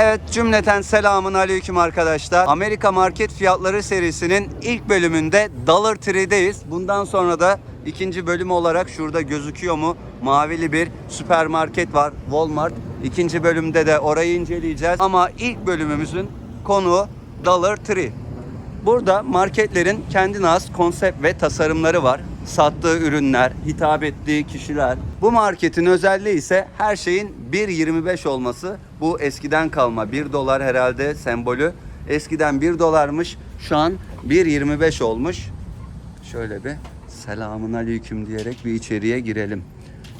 Evet cümleten selamun aleyküm arkadaşlar. Amerika Market Fiyatları serisinin ilk bölümünde Dollar Tree'deyiz. Bundan sonra da ikinci bölüm olarak şurada gözüküyor mu? Mavili bir süpermarket var Walmart. İkinci bölümde de orayı inceleyeceğiz. Ama ilk bölümümüzün konuğu Dollar Tree. Burada marketlerin kendine has konsept ve tasarımları var. Sattığı ürünler, hitap ettiği kişiler. Bu marketin özelliği ise her şeyin 1.25 olması. Bu eskiden kalma 1 dolar herhalde sembolü. Eskiden 1 dolarmış. Şu an 1.25 olmuş. Şöyle bir selamun aleyküm diyerek bir içeriye girelim.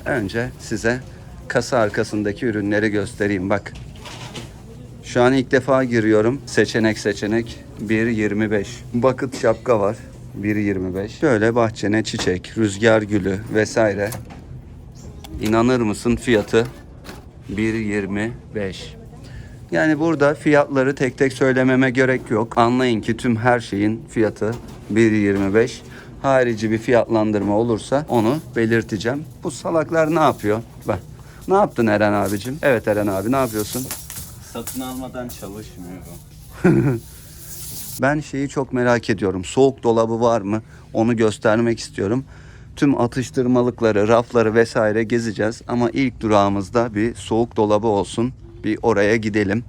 Önce size kasa arkasındaki ürünleri göstereyim. Bak şu an ilk defa giriyorum. Seçenek seçenek 1.25. Bucket şapka var. 1.25. Şöyle bahçene çiçek, rüzgar gülü vesaire. İnanır mısın fiyatı 1.25. Yani burada fiyatları tek tek söylememe gerek yok. Anlayın ki tüm her şeyin fiyatı 1.25. Harici bir fiyatlandırma olursa onu belirteceğim. Bu salaklar ne yapıyor? Bak. Ne yaptın Eren abicim? Evet Eren abi ne yapıyorsun? Satın almadan çalışmıyor. Ben şeyi çok merak ediyorum. Soğuk dolabı var mı? Onu göstermek istiyorum. Tüm atıştırmalıkları, rafları vesaire gezeceğiz. Ama ilk durağımızda bir soğuk dolabı olsun. Bir oraya gidelim.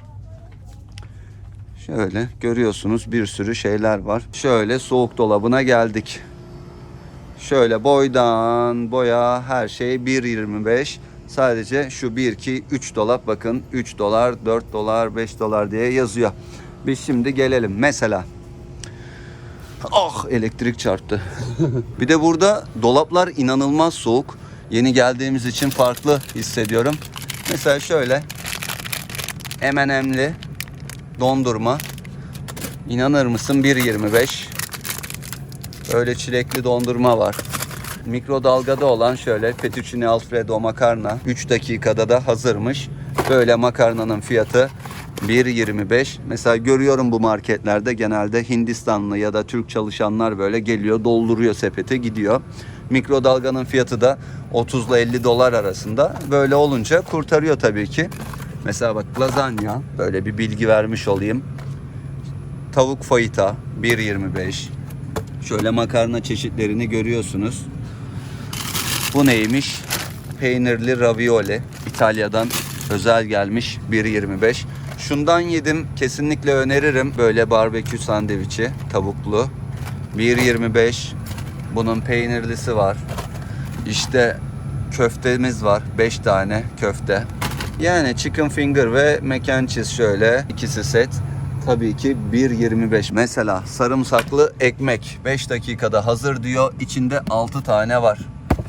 Şöyle görüyorsunuz bir sürü şeyler var. Şöyle soğuk dolabına geldik. Şöyle boydan boya her şey 1.25. Sadece şu 1 2 3 dolap bakın 3 dolar, 4 dolar, 5 dolar diye yazıyor. Biz şimdi gelelim mesela. Ah elektrik çarptı. bir de burada dolaplar inanılmaz soğuk. Yeni geldiğimiz için farklı hissediyorum. Mesela şöyle M&M'li dondurma. İnanır mısın 1.25. Öyle çilekli dondurma var. Mikrodalgada olan şöyle fettuccine alfredo makarna 3 dakikada da hazırmış. Böyle makarnanın fiyatı 1.25. Mesela görüyorum bu marketlerde genelde Hindistanlı ya da Türk çalışanlar böyle geliyor dolduruyor sepeti gidiyor. Mikrodalganın fiyatı da 30 ile 50 dolar arasında. Böyle olunca kurtarıyor tabii ki. Mesela bak lazanya böyle bir bilgi vermiş olayım. Tavuk fayita 1.25. Şöyle makarna çeşitlerini görüyorsunuz. Bu neymiş? Peynirli ravioli. İtalya'dan özel gelmiş 1.25. Şundan yedim. Kesinlikle öneririm. Böyle barbekü sandviçi tavuklu. 1.25. Bunun peynirlisi var. İşte köftemiz var. 5 tane köfte. Yani chicken finger ve mac and cheese şöyle ikisi set. Tabii ki 1.25. Mesela sarımsaklı ekmek 5 dakikada hazır diyor. İçinde 6 tane var.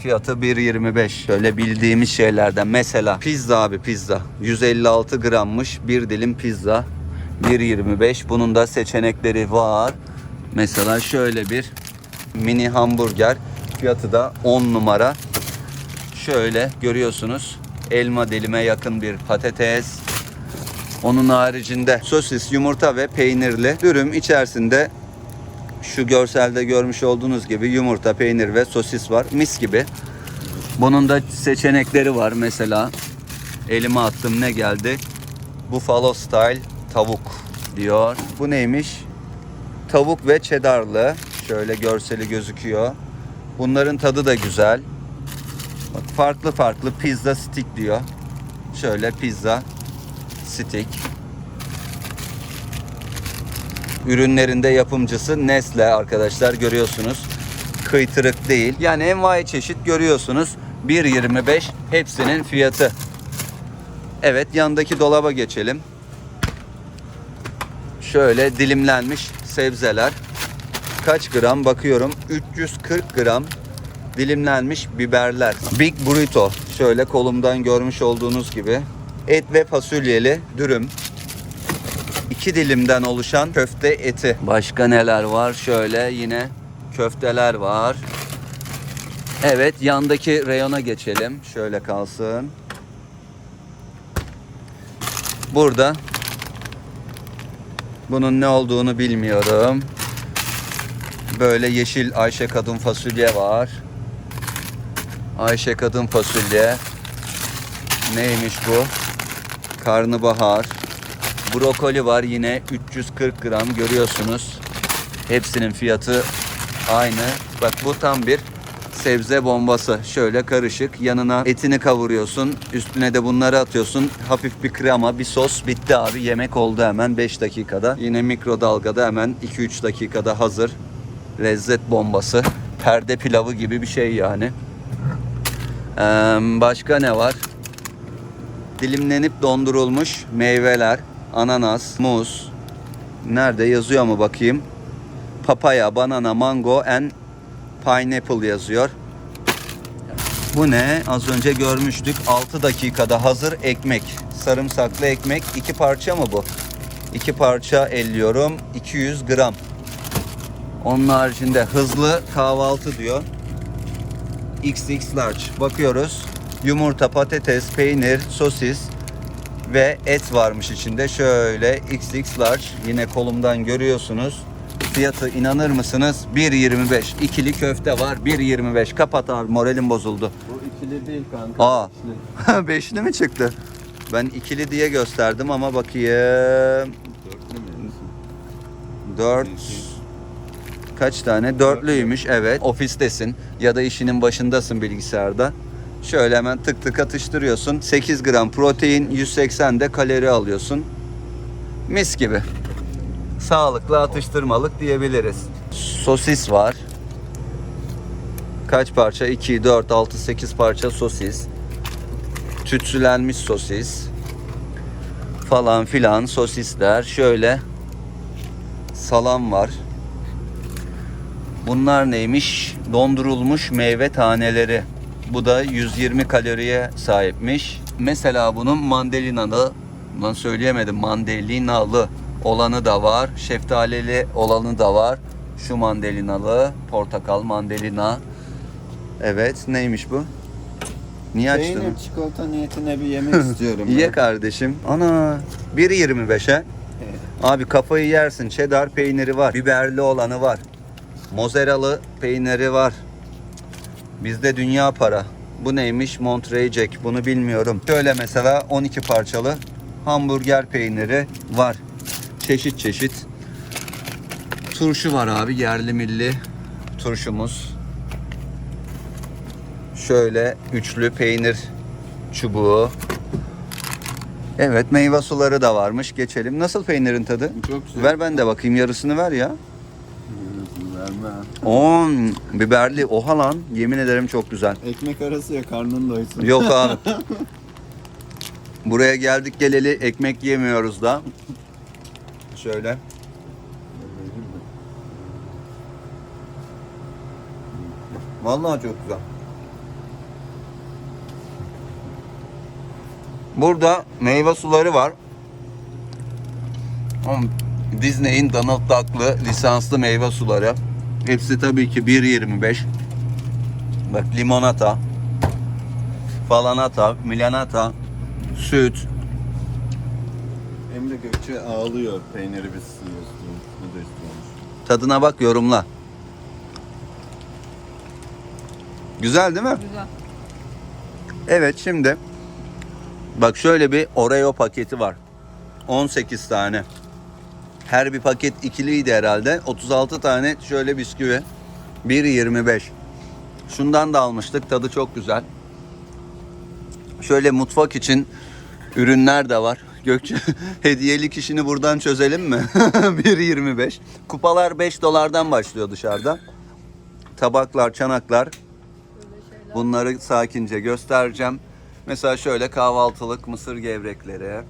Fiyatı 1.25. Şöyle bildiğimiz şeylerden. Mesela pizza abi pizza. 156 grammış bir dilim pizza. 1.25. Bunun da seçenekleri var. Mesela şöyle bir mini hamburger. Fiyatı da 10 numara. Şöyle görüyorsunuz. Elma dilime yakın bir patates. Onun haricinde sosis, yumurta ve peynirli dürüm içerisinde şu görselde görmüş olduğunuz gibi yumurta, peynir ve sosis var. Mis gibi. Bunun da seçenekleri var. Mesela elime attım ne geldi? Buffalo style tavuk diyor. Bu neymiş? Tavuk ve cheddarlı. Şöyle görseli gözüküyor. Bunların tadı da güzel. Bak farklı farklı pizza stick diyor. Şöyle pizza stick. Ürünlerinde yapımcısı Nestle arkadaşlar görüyorsunuz. Kıytırık değil. Yani envai çeşit görüyorsunuz. 1.25 hepsinin fiyatı. Evet yandaki dolaba geçelim. Şöyle dilimlenmiş sebzeler. Kaç gram bakıyorum. 340 gram dilimlenmiş biberler. Big Burrito. Şöyle kolumdan görmüş olduğunuz gibi. Et ve fasulyeli dürüm. İki dilimden oluşan köfte eti. Başka neler var? Şöyle yine köfteler var. Evet yandaki reyona geçelim. Şöyle kalsın. Burada bunun ne olduğunu bilmiyorum. Böyle yeşil Ayşe kadın fasulye var. Ayşe kadın fasulye. Neymiş bu? Karnabahar. Brokoli var yine 340 gram görüyorsunuz. Hepsinin fiyatı aynı. Bak bu tam bir sebze bombası. Şöyle karışık. Yanına etini kavuruyorsun. Üstüne de bunları atıyorsun. Hafif bir krema, bir sos. Bitti abi. Yemek oldu hemen 5 dakikada. Yine mikrodalgada hemen 2-3 dakikada hazır. Lezzet bombası. Perde pilavı gibi bir şey yani. Ee, başka ne var? Dilimlenip dondurulmuş meyveler. Ananas, muz. Nerede yazıyor mu bakayım? Papaya, banana, mango and pineapple yazıyor. Bu ne? Az önce görmüştük. 6 dakikada hazır ekmek. Sarımsaklı ekmek. iki parça mı bu? İki parça elliyorum. 200 gram. Onun haricinde hızlı kahvaltı diyor. XX large. Bakıyoruz. Yumurta, patates, peynir, sosis ve et varmış içinde. Şöyle XX large. Yine kolumdan görüyorsunuz. Fiyatı inanır mısınız? 1.25. İkili köfte var. 1.25. Kapat abi moralim bozuldu. Bu ikili değil kanka. Aa. Üçlü. Beşli mi çıktı? Ben ikili diye gösterdim ama bakayım. Dört. Kaç tane? Dörtlüymüş evet. Ofistesin ya da işinin başındasın bilgisayarda. Şöyle hemen tık tık atıştırıyorsun. 8 gram protein, 180 de kalori alıyorsun. Mis gibi. Sağlıklı atıştırmalık diyebiliriz. Sosis var. Kaç parça? 2, 4, 6, 8 parça sosis. Tütsülenmiş sosis. Falan filan sosisler. Şöyle salam var. Bunlar neymiş? Dondurulmuş meyve taneleri. Bu da 120 kaloriye sahipmiş. Mesela bunun mandalinalı, lan söyleyemedim mandalinalı olanı da var. Şeftalili olanı da var. Şu mandalinalı, portakal mandalina. Evet, neymiş bu? Niye açtın? Peynir çikolata niyetine bir yemek istiyorum. Ye ben. kardeşim. Ana 1.25'e. Evet. Abi kafayı yersin. Cheddar peyniri var. Biberli olanı var. Mozzarella peyniri var. Bizde dünya para. Bu neymiş? Monterey Jack. Bunu bilmiyorum. Şöyle mesela 12 parçalı hamburger peyniri var. Çeşit çeşit. Turşu var abi. Yerli milli turşumuz. Şöyle üçlü peynir çubuğu. Evet meyve suları da varmış. Geçelim. Nasıl peynirin tadı? Çok güzel. Ver ben de bakayım. Yarısını ver ya. Verme. 10 biberli. Oha lan. Yemin ederim çok güzel. Ekmek arası ya karnın doysun. Yok abi. Buraya geldik geleli ekmek yemiyoruz da. Şöyle. Vallahi çok güzel. Burada meyve suları var. Ama Disney'in Donald Duck'lı lisanslı meyve suları. Hepsi tabii ki 1.25. Bak limonata, falanata, milanata, süt. Emre Gökçe ağlıyor peyniri biz siliyoruz. Bu da istiyormuş. Tadına bak yorumla. Güzel değil mi? Güzel. Evet şimdi bak şöyle bir Oreo paketi var. 18 tane. Her bir paket ikiliydi herhalde. 36 tane şöyle bisküvi. 1.25. Şundan da almıştık. Tadı çok güzel. Şöyle mutfak için ürünler de var. Gökçe hediyelik işini buradan çözelim mi? 1.25. Kupalar 5 dolardan başlıyor dışarıda. Tabaklar, çanaklar Bunları sakince göstereceğim. Mesela şöyle kahvaltılık mısır gevrekleri.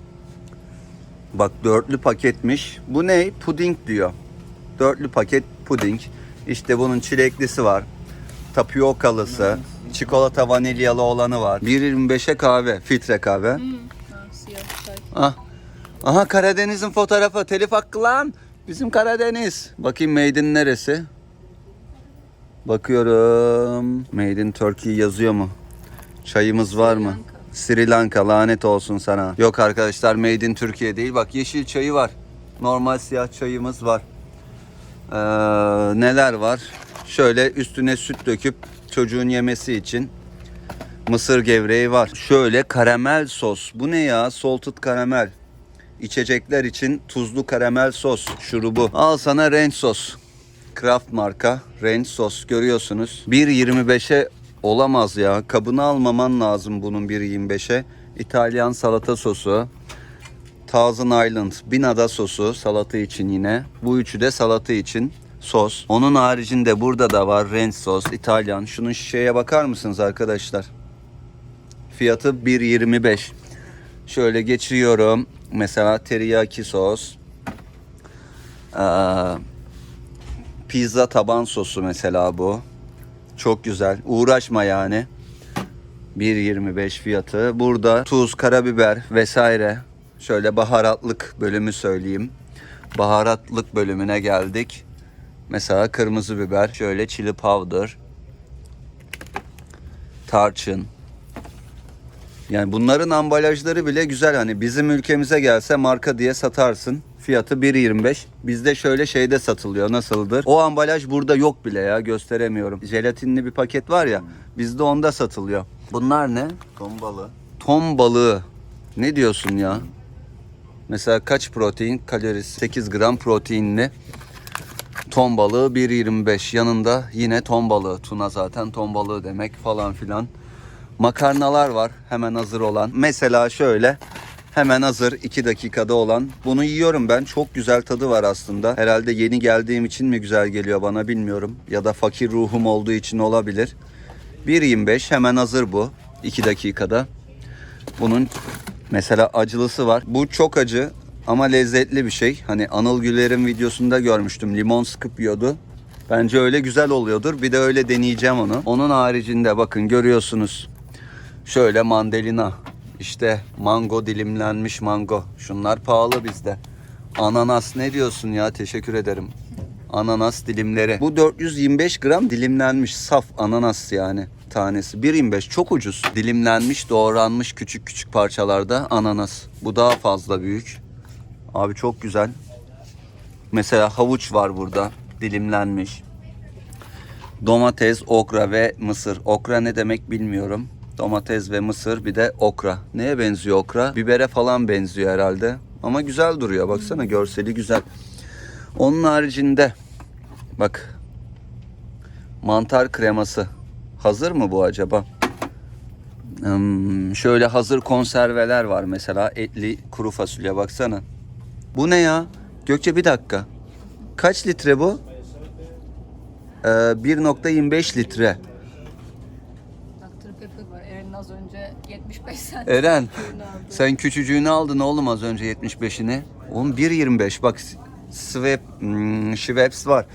Bak dörtlü paketmiş. Bu ne? Puding diyor. Dörtlü paket puding. İşte bunun çileklisi var. Tapiokalısı. Çikolata vanilyalı olanı var. 1.25'e kahve. Filtre kahve. Çay. Ah. Aha Karadeniz'in fotoğrafı. Telif hakkı lan. Bizim Karadeniz. Bakayım made in neresi? Bakıyorum. Made in Turkey yazıyor mu? Çayımız var mı? Sri Lanka lanet olsun sana. Yok arkadaşlar made in Türkiye değil. Bak yeşil çayı var. Normal siyah çayımız var. Ee, neler var? Şöyle üstüne süt döküp çocuğun yemesi için mısır gevreği var. Şöyle karamel sos. Bu ne ya? Salted karamel. İçecekler için tuzlu karamel sos şurubu. Al sana ranch sos. Kraft marka ranch sos görüyorsunuz. 1.25'e olamaz ya. Kabını almaman lazım bunun 1.25'e. İtalyan salata sosu. Thousand Island binada sosu salata için yine. Bu üçü de salata için sos. Onun haricinde burada da var ranch sos İtalyan. Şunun şişeye bakar mısınız arkadaşlar? Fiyatı 1.25. Şöyle geçiriyorum. Mesela teriyaki sos. Ee, pizza taban sosu mesela bu. Çok güzel. Uğraşma yani. 1.25 fiyatı. Burada tuz, karabiber vesaire. Şöyle baharatlık bölümü söyleyeyim. Baharatlık bölümüne geldik. Mesela kırmızı biber, şöyle chili powder, tarçın. Yani bunların ambalajları bile güzel. Hani bizim ülkemize gelse marka diye satarsın. Fiyatı 1.25. Bizde şöyle şeyde satılıyor. Nasıldır? O ambalaj burada yok bile ya. Gösteremiyorum. Jelatinli bir paket var ya. Bizde onda satılıyor. Bunlar ne? Ton balığı. Ton balığı. Ne diyorsun ya? Mesela kaç protein? Kalorisi 8 gram proteinli. Ton balığı 1.25. Yanında yine ton balığı. Tuna zaten ton balığı demek falan filan. Makarnalar var hemen hazır olan. Mesela şöyle hemen hazır 2 dakikada olan. Bunu yiyorum ben. Çok güzel tadı var aslında. Herhalde yeni geldiğim için mi güzel geliyor bana bilmiyorum. Ya da fakir ruhum olduğu için olabilir. 1.25 hemen hazır bu. 2 dakikada. Bunun mesela acılısı var. Bu çok acı ama lezzetli bir şey. Hani Anıl Güler'in videosunda görmüştüm. Limon sıkıp yiyordu. Bence öyle güzel oluyordur. Bir de öyle deneyeceğim onu. Onun haricinde bakın görüyorsunuz. Şöyle mandalina. İşte mango dilimlenmiş mango. Şunlar pahalı bizde. Ananas ne diyorsun ya? Teşekkür ederim. Ananas dilimleri. Bu 425 gram dilimlenmiş saf ananas yani tanesi. 1.25 çok ucuz. Dilimlenmiş, doğranmış küçük küçük parçalarda ananas. Bu daha fazla büyük. Abi çok güzel. Mesela havuç var burada dilimlenmiş. Domates, okra ve mısır. Okra ne demek bilmiyorum. Domates ve mısır bir de okra. Neye benziyor okra? Bibere falan benziyor herhalde. Ama güzel duruyor. Baksana görseli güzel. Onun haricinde bak mantar kreması. Hazır mı bu acaba? Hmm, şöyle hazır konserveler var mesela etli kuru fasulye baksana. Bu ne ya? Gökçe bir dakika. Kaç litre bu? Ee, 1.25 litre. Dr. Pepper var. Eren'in az önce 75 cent. Eren sen küçücüğünü aldın oğlum az önce 75'ini. Oğlum 1.25 bak Schweppes, hmm, Schweppes var.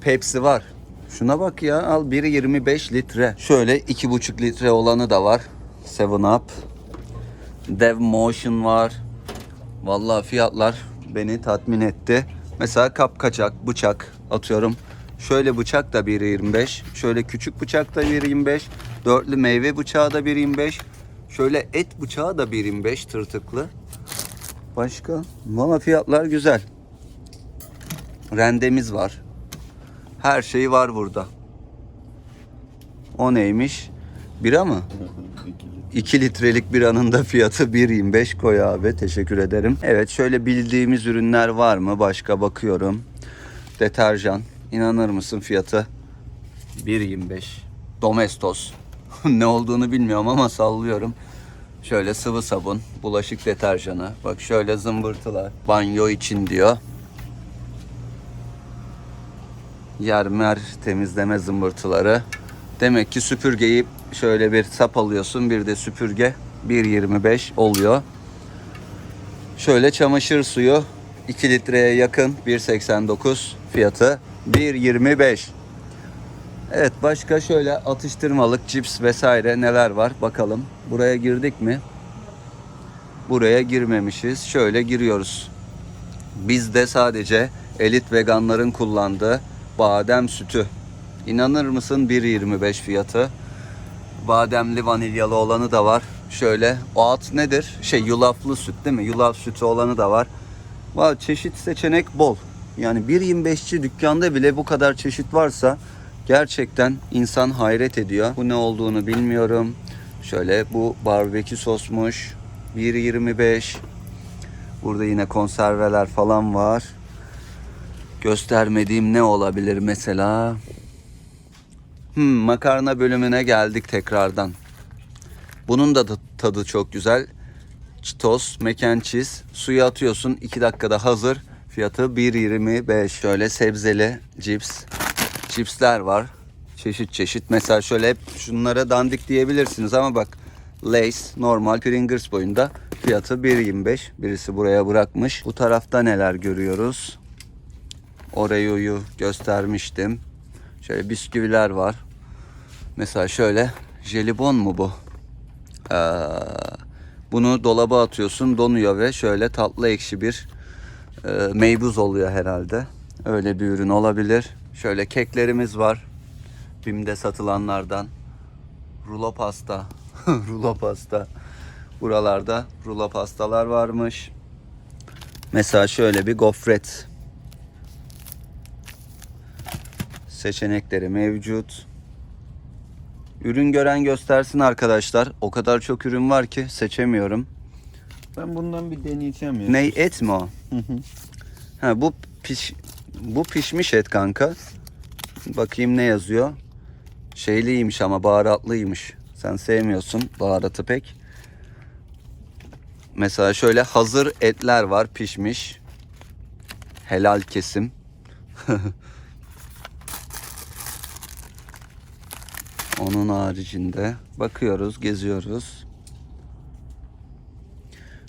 Pepsi var. Şuna bak ya al 1.25 litre. Şöyle 2.5 litre olanı da var. 7 Up. Dev Motion var. Vallahi fiyatlar beni tatmin etti. Mesela kap kaçak, bıçak atıyorum. Şöyle bıçak da 1.25. Şöyle küçük bıçak da 1.25. Dörtlü meyve bıçağı da 1.25. Şöyle et bıçağı da 1.25 tırtıklı. Başka? Valla fiyatlar güzel. Rendemiz var. Her şey var burada. O neymiş? Bira mı? İkili. 2 litrelik biranın da fiyatı 1.25 koy abi. Teşekkür ederim. Evet şöyle bildiğimiz ürünler var mı? Başka bakıyorum. Deterjan. İnanır mısın fiyatı? 1.25. Domestos. ne olduğunu bilmiyorum ama sallıyorum. Şöyle sıvı sabun, bulaşık deterjanı. Bak şöyle zımbırtılar. Banyo için diyor. yer mer temizleme zımbırtıları. Demek ki süpürgeyi şöyle bir sap alıyorsun bir de süpürge 1.25 oluyor. Şöyle çamaşır suyu 2 litreye yakın 1.89 fiyatı 1.25. Evet başka şöyle atıştırmalık cips vesaire neler var bakalım. Buraya girdik mi? Buraya girmemişiz. Şöyle giriyoruz. Bizde sadece elit veganların kullandığı badem sütü. İnanır mısın 1.25 fiyatı. Bademli vanilyalı olanı da var. Şöyle oat nedir? Şey yulaflı süt değil mi? Yulaf sütü olanı da var. Var çeşit seçenek bol. Yani 1.25'ci dükkanda bile bu kadar çeşit varsa gerçekten insan hayret ediyor. Bu ne olduğunu bilmiyorum. Şöyle bu barbekü sosmuş. 1.25. Burada yine konserveler falan var. Göstermediğim ne olabilir mesela? Hmm, makarna bölümüne geldik tekrardan. Bunun da tadı- çok güzel. Mac and cheese. Suya atıyorsun 2 dakikada hazır. Fiyatı 1.25. Şöyle sebzeli cips. Cipsler var. Çeşit çeşit. Mesela şöyle hep şunlara dandik diyebilirsiniz ama bak Lace normal Pringles boyunda. Fiyatı 1.25. Birisi buraya bırakmış. Bu tarafta neler görüyoruz? Oreo'yu göstermiştim. Şöyle bisküviler var. Mesela şöyle jelibon mu bu? Ee, bunu dolaba atıyorsun donuyor ve şöyle tatlı ekşi bir e, meybuz oluyor herhalde. Öyle bir ürün olabilir. Şöyle keklerimiz var. Bim'de satılanlardan. Rulo pasta. rulo pasta. Buralarda rulo pastalar varmış. Mesela şöyle bir gofret. Seçenekleri mevcut. Ürün gören göstersin arkadaşlar. O kadar çok ürün var ki seçemiyorum. Ben bundan bir deneyeceğim ya. Ney et mi o? Ha bu piş bu pişmiş et kanka. Bakayım ne yazıyor. Şeyliymiş ama baharatlıymış. Sen sevmiyorsun baharatı pek. Mesela şöyle hazır etler var pişmiş. Helal kesim. Onun haricinde bakıyoruz, geziyoruz.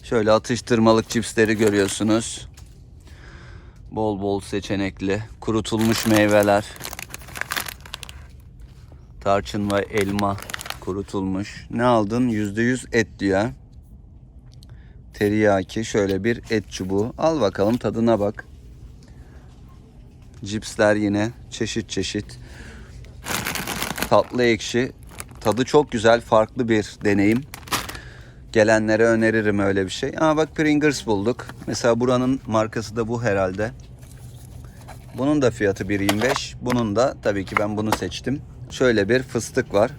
Şöyle atıştırmalık cipsleri görüyorsunuz. Bol bol seçenekli. Kurutulmuş meyveler. Tarçın ve elma kurutulmuş. Ne aldın? %100 et diyor. Teriyaki şöyle bir et çubuğu. Al bakalım tadına bak. Cipsler yine çeşit çeşit. Tatlı ekşi. Tadı çok güzel, farklı bir deneyim. Gelenlere öneririm öyle bir şey. Ama bak Pringles bulduk. Mesela buranın markası da bu herhalde. Bunun da fiyatı 1.25. Bunun da tabii ki ben bunu seçtim. Şöyle bir fıstık var.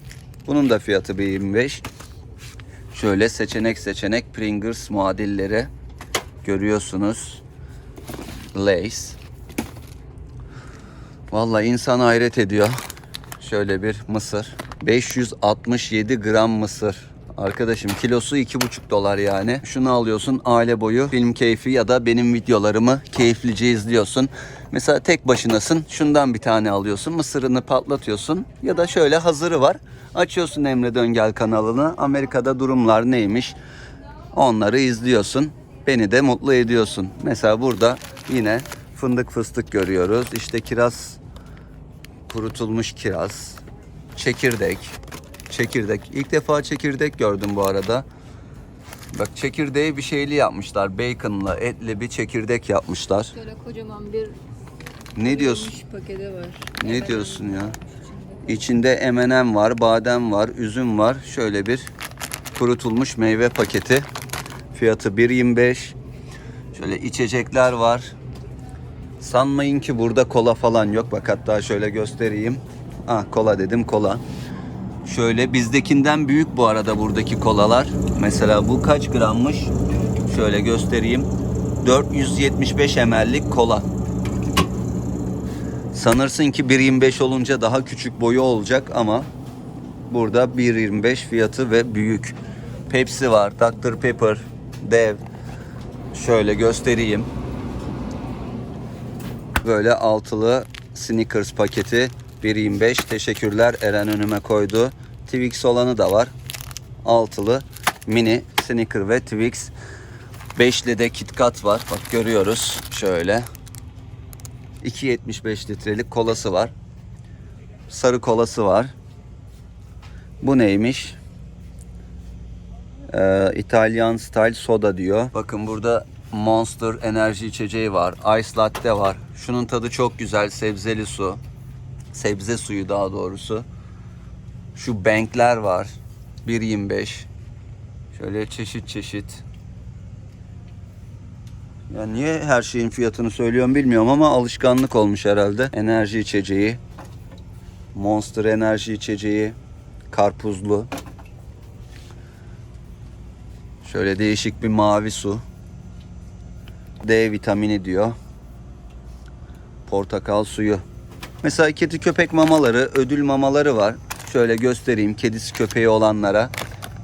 Bunun da fiyatı 1.25. Şöyle seçenek seçenek Pringles muadilleri görüyorsunuz. Lace. Vallahi insan hayret ediyor. Şöyle bir mısır. 567 gram mısır. Arkadaşım kilosu 2,5 dolar yani. Şunu alıyorsun aile boyu film keyfi ya da benim videolarımı keyiflice izliyorsun. Mesela tek başınasın şundan bir tane alıyorsun mısırını patlatıyorsun ya da şöyle hazırı var. Açıyorsun Emre Döngel kanalını Amerika'da durumlar neymiş onları izliyorsun. Beni de mutlu ediyorsun. Mesela burada yine fındık fıstık görüyoruz. İşte kiraz kurutulmuş kiraz, çekirdek, çekirdek. İlk defa çekirdek gördüm bu arada. Bak çekirdeği bir şeyli yapmışlar. Bacon'la etli bir çekirdek yapmışlar. Şöyle kocaman bir Ne diyorsun? paketi var. Ne Evet. diyorsun ya? İçinde M&M var, badem var, üzüm var. Şöyle bir kurutulmuş meyve paketi. Fiyatı 1.25. Şöyle içecekler var. Sanmayın ki burada kola falan yok. Bak hatta şöyle göstereyim. Ah kola dedim kola. Şöyle bizdekinden büyük bu arada buradaki kolalar. Mesela bu kaç grammış? Şöyle göstereyim. 475 ml'lik kola. Sanırsın ki 1.25 olunca daha küçük boyu olacak ama burada 1.25 fiyatı ve büyük. Pepsi var, Dr. Pepper, dev. Şöyle göstereyim. Böyle altılı Snickers paketi 1.25. Teşekkürler Eren önüme koydu. Twix olanı da var. Altılı mini Snicker ve Twix. Beşli de KitKat var. Bak görüyoruz. Şöyle. 2.75 litrelik kolası var. Sarı kolası var. Bu neymiş? Ee, İtalyan style soda diyor. Bakın burada Monster enerji içeceği var. Ice latte var. Şunun tadı çok güzel. Sebzeli su. Sebze suyu daha doğrusu. Şu bankler var. 1.25. Şöyle çeşit çeşit. Ya niye her şeyin fiyatını söylüyorum bilmiyorum ama alışkanlık olmuş herhalde. Enerji içeceği. Monster enerji içeceği. Karpuzlu. Şöyle değişik bir mavi su. D vitamini diyor. Portakal suyu. Mesela kedi köpek mamaları, ödül mamaları var. Şöyle göstereyim kedisi köpeği olanlara.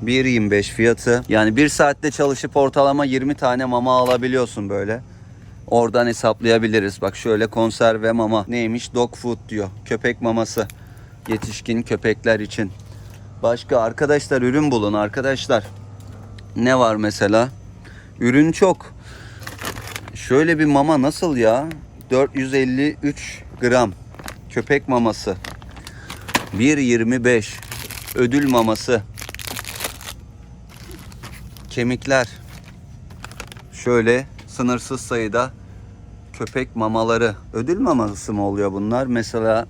1.25 fiyatı. Yani bir saatte çalışıp ortalama 20 tane mama alabiliyorsun böyle. Oradan hesaplayabiliriz. Bak şöyle konserve mama. Neymiş? Dog food diyor. Köpek maması. Yetişkin köpekler için. Başka arkadaşlar ürün bulun arkadaşlar. Ne var mesela? Ürün çok. Şöyle bir mama nasıl ya? 453 gram köpek maması. 1.25 ödül maması. Kemikler. Şöyle sınırsız sayıda köpek mamaları. Ödül maması mı oluyor bunlar? Mesela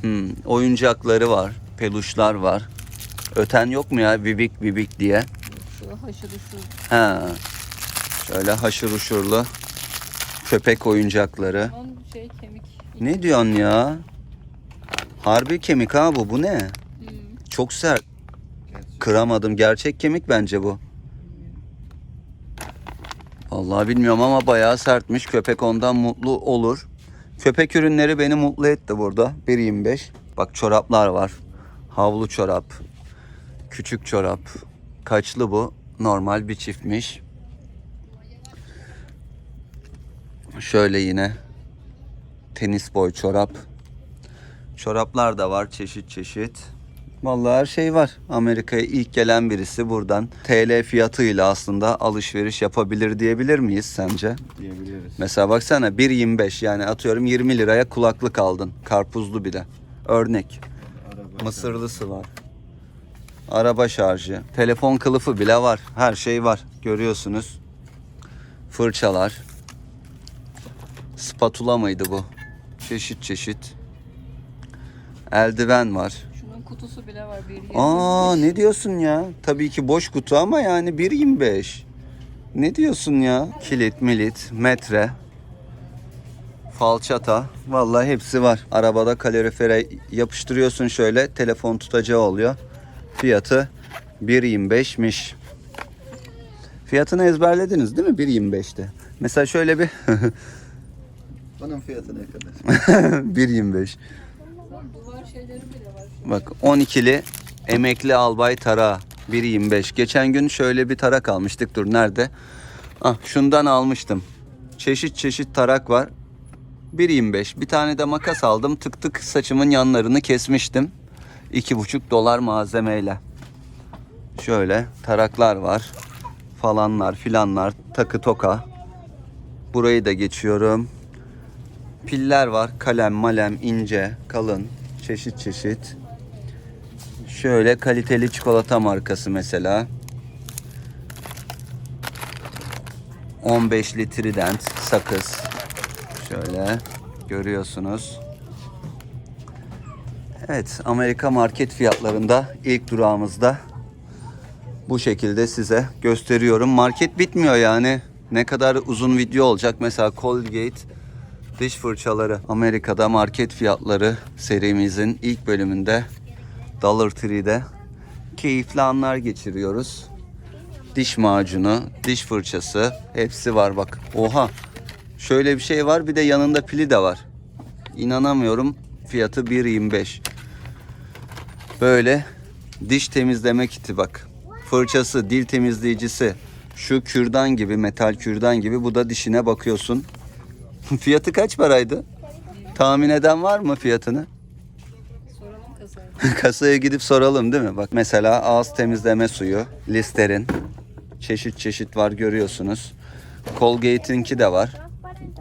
hmm, oyuncakları var, peluşlar var. Öten yok mu ya bibik bibik diye? Şu haşır uşur. Ha. Şöyle haşır uşurlu köpek oyuncakları. Onun şey kemik. Ne diyorsun ya? Harbi kemik ha bu. Bu ne? Hmm. Çok sert. Kıramadım. Gerçek kemik bence bu. Vallahi bilmiyorum ama bayağı sertmiş. Köpek ondan mutlu olur. Köpek ürünleri beni mutlu etti burada. 1.25. Bak çoraplar var. Havlu çorap. Küçük çorap. Kaçlı bu? Normal bir çiftmiş. Şöyle yine tenis boy çorap. Çoraplar da var çeşit çeşit. Vallahi her şey var. Amerika'ya ilk gelen birisi buradan TL fiyatıyla aslında alışveriş yapabilir diyebilir miyiz sence? Diyebiliriz. Mesela baksana 1.25 yani atıyorum 20 liraya kulaklık aldın. Karpuzlu bir de. Örnek. Araba. Mısırlısı var. Araba şarjı. Telefon kılıfı bile var. Her şey var. Görüyorsunuz. Fırçalar. Spatula mıydı bu? Çeşit çeşit. Eldiven var. Şunun kutusu bile var. Bir Aa 25. ne diyorsun ya? Tabii ki boş kutu ama yani 1.25. Ne diyorsun ya? Kilit, milit, metre, falçata. Vallahi hepsi var. Arabada kalorifere yapıştırıyorsun şöyle. Telefon tutacağı oluyor. Fiyatı 1.25'miş. Fiyatını ezberlediniz değil mi? 1.25'te. Mesela şöyle bir Bunun fiyatı ne kadar? 1.25. Duvar şeyleri bile var. Bak 12'li emekli albay tarağı 1.25. Geçen gün şöyle bir tarak almıştık. Dur nerede? Ah şundan almıştım. Çeşit çeşit tarak var. 1.25. Bir tane de makas aldım. Tık tık saçımın yanlarını kesmiştim. 2,5 dolar malzemeyle. Şöyle taraklar var. Falanlar filanlar. Takı toka. Burayı da geçiyorum. Piller var. Kalem, malem, ince, kalın, çeşit çeşit. Şöyle kaliteli çikolata markası mesela. 15 Trident sakız. Şöyle görüyorsunuz. Evet, Amerika market fiyatlarında ilk durağımızda bu şekilde size gösteriyorum. Market bitmiyor yani. Ne kadar uzun video olacak. Mesela Colgate diş fırçaları. Amerika'da market fiyatları serimizin ilk bölümünde Dollar Tree'de keyifli anlar geçiriyoruz. Diş macunu, diş fırçası hepsi var bak. Oha. Şöyle bir şey var bir de yanında pili de var. İnanamıyorum. Fiyatı 1.25. Böyle diş temizleme kiti bak. Fırçası, dil temizleyicisi. Şu kürdan gibi, metal kürdan gibi. Bu da dişine bakıyorsun. Fiyatı kaç paraydı? Tahmin eden var mı fiyatını? Soralım kasaya. Kasaya gidip soralım değil mi? Bak mesela ağız temizleme suyu, Lister'in çeşit çeşit var görüyorsunuz. Colgate'inki de var.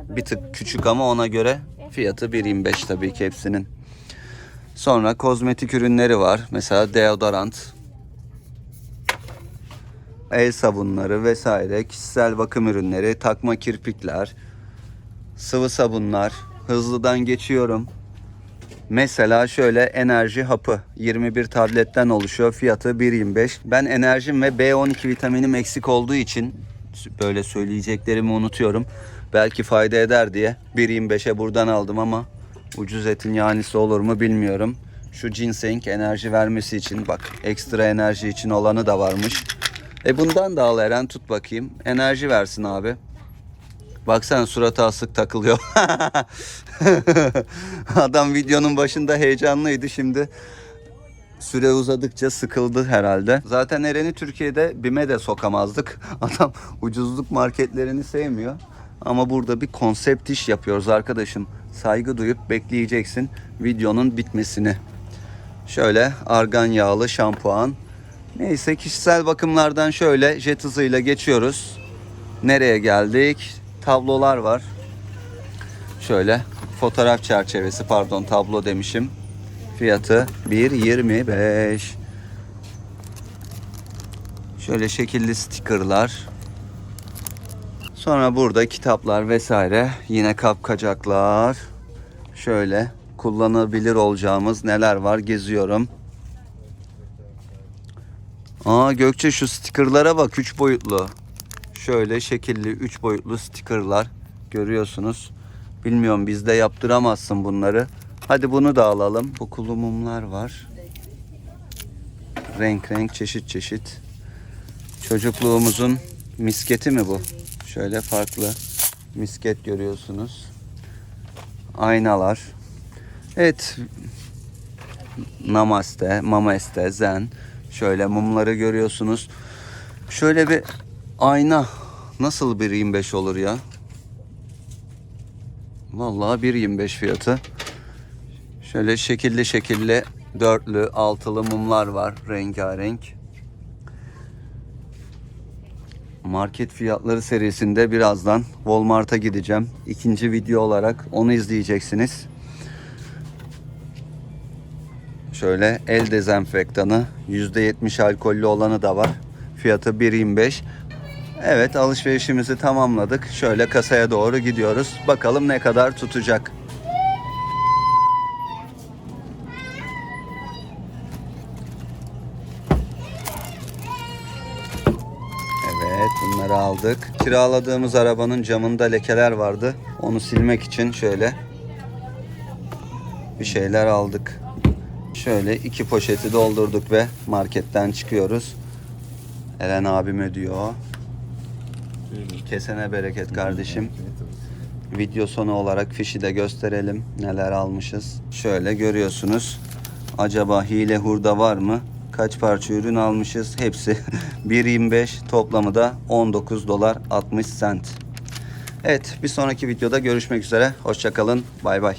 Bir tık küçük ama ona göre fiyatı 1.25 tabii ki hepsinin. Sonra kozmetik ürünleri var. Mesela deodorant, el sabunları vesaire, kişisel bakım ürünleri, takma kirpikler, sıvı sabunlar. Hızlıdan geçiyorum. Mesela şöyle enerji hapı 21 tabletten oluşuyor. Fiyatı 1.25. Ben enerjim ve B12 vitaminim eksik olduğu için böyle söyleyeceklerimi unutuyorum. Belki fayda eder diye 1.25'e buradan aldım ama ucuz etin yanisi olur mu bilmiyorum. Şu ginseng enerji vermesi için bak ekstra enerji için olanı da varmış. E bundan da al Eren tut bakayım. Enerji versin abi. Baksana suratı asık takılıyor. Adam videonun başında heyecanlıydı şimdi. Süre uzadıkça sıkıldı herhalde. Zaten Eren'i Türkiye'de BİM'e de sokamazdık. Adam ucuzluk marketlerini sevmiyor. Ama burada bir konsept iş yapıyoruz arkadaşım. Saygı duyup bekleyeceksin videonun bitmesini. Şöyle argan yağlı şampuan. Neyse kişisel bakımlardan şöyle jet hızıyla geçiyoruz. Nereye geldik? Tablolar var. Şöyle fotoğraf çerçevesi pardon tablo demişim. Fiyatı 1.25. Şöyle şekilli stickerlar. Sonra burada kitaplar vesaire. Yine kapkacaklar. Şöyle kullanabilir olacağımız neler var geziyorum. Aa Gökçe şu stickerlara bak 3 boyutlu. Şöyle şekilli 3 boyutlu stickerlar görüyorsunuz. Bilmiyorum bizde yaptıramazsın bunları. Hadi bunu da alalım. Kokulu mumlar var. Renk renk çeşit çeşit. Çocukluğumuzun misketi mi bu? Şöyle farklı misket görüyorsunuz. Aynalar. Evet. Namaste, Mameste, Zen. Şöyle mumları görüyorsunuz. Şöyle bir ayna nasıl bir 25 olur ya? Vallahi 1.25 fiyatı. Şöyle şekilli şekilli dörtlü, altılı mumlar var rengarenk. Market fiyatları serisinde birazdan Walmart'a gideceğim. İkinci video olarak onu izleyeceksiniz. Şöyle el dezenfektanı %70 alkollü olanı da var. Fiyatı 1.25. Evet alışverişimizi tamamladık. Şöyle kasaya doğru gidiyoruz. Bakalım ne kadar tutacak. Evet bunları aldık. Kiraladığımız arabanın camında lekeler vardı. Onu silmek için şöyle bir şeyler aldık. Şöyle iki poşeti doldurduk ve marketten çıkıyoruz. Eren abim ödüyor. Kesene bereket kardeşim. Video sonu olarak fişi de gösterelim. Neler almışız. Şöyle görüyorsunuz. Acaba hile hurda var mı? Kaç parça ürün almışız? Hepsi 1.25 toplamı da 19 dolar 60 sent. Evet bir sonraki videoda görüşmek üzere. Hoşçakalın. Bay bay.